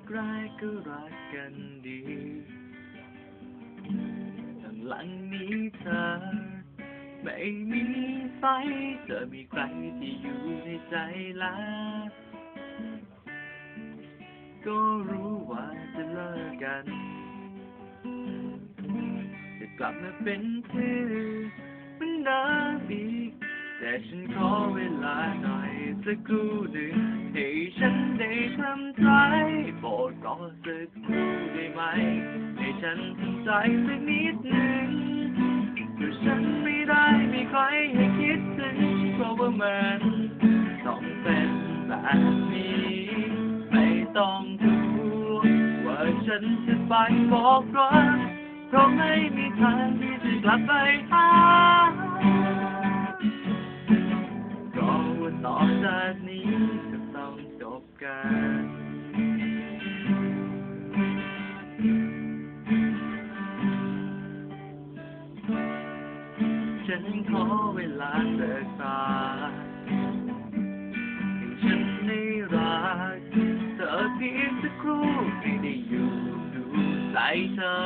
กแรกก็รักกันดีข้างหลังนี้เธอ ไม่มีไฟเธอมีใครที่อยู่ในใจแล้ว ก็รู้ว่าจะเลิกกัน จะกลับมาเป็นเพื่อเหมันเดิมอีกแต่ฉันขอเวลาหน่อยสักครู่หนึ่ง ฉันได้ทำใจโปรดรอสักครู่ได้ไหม ให้ฉันทำใจสักนิดหนึ่งเพราะฉันไม่ได้มีใครให้คิดถึงเพราะว่ามันต้องเป็นแบบนี้ ไม่ต้องกลัวว่าฉันจะไปบอกรักเพราะไม่มีทางที่จะกลับไปหาก็ว่าต่อจากนี้ กันฉันขอเวลาเลิกตาให้ฉันได้รักเธอเพียงสักครู่ไม่ได้อยู่ดูใจเธอ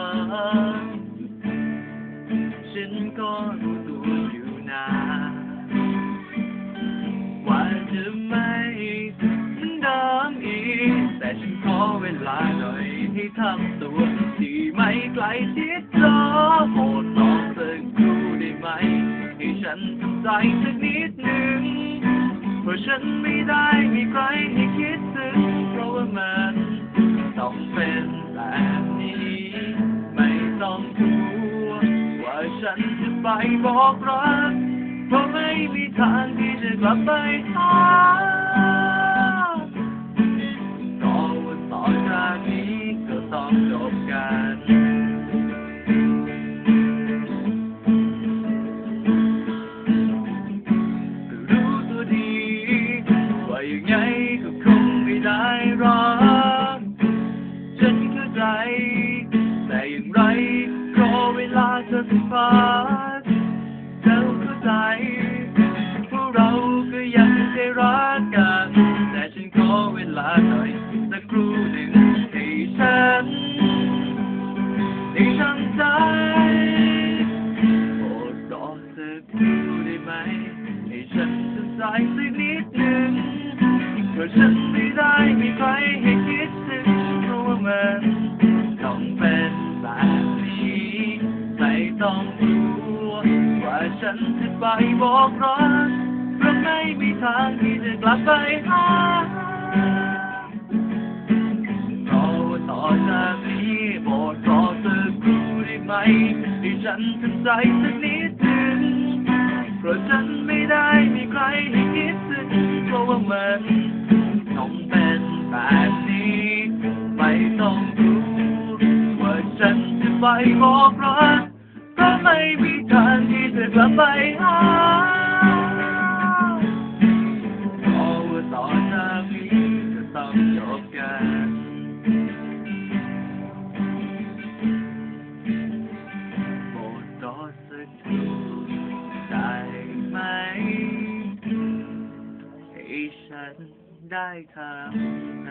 ฉันก็รู้ตัวอยู่นะ ว่าจะไม่ ทำตัวที่ไม่ไกลชิดเธอโปรดรอสักครู่ได้ไหม ให้ฉันทำใจสักนิดหนึ่ง เพราะฉันไม่ได้มีใครให้คิดถึง เพราะว่ามันต้องเป็นแบบนี้ ไม่ต้องกลัวว่าฉันจะไปบอกรัก เพราะไม่มีทางที่จะกลับไปหา ฉันเข้าใจแต่อย่างไรรอเวลาเธอสักพักเธอเข้าใจพวกเราก็ยังได้รักกัน แต่ฉันขอเวลาหน่อยสักครู่หนึ่งให้ฉันได้ทำใจโปรดรอสักครู่ได้ไหม ให้ฉันทำใจสักนิดหนึ่งเพราะฉันไม่ได้มีใครให้ ต้องกลัวว่าฉันจะไปบอกรักเพราะไม่มีทางที่จะกลับไปหาเพราะว่าต่อจากนี้โปรดรอสักครู่ได้ไหมให้ฉันทำใจสักนิดหนึ่งเพราะฉันไม่ได้มีใครให้คิดถึงเพราะว่ามันต้องเป็นแบบนี้ไม่ต้องรู้ว่าฉันจะไปบอกรัก เพราะไม่มีทางที่จะกลับไปหาเพราะว่าต่อจากนี้ก็ต้องจบกันโปรดรอสักครู่ได้ไหม ให้ฉันได้ทำใจ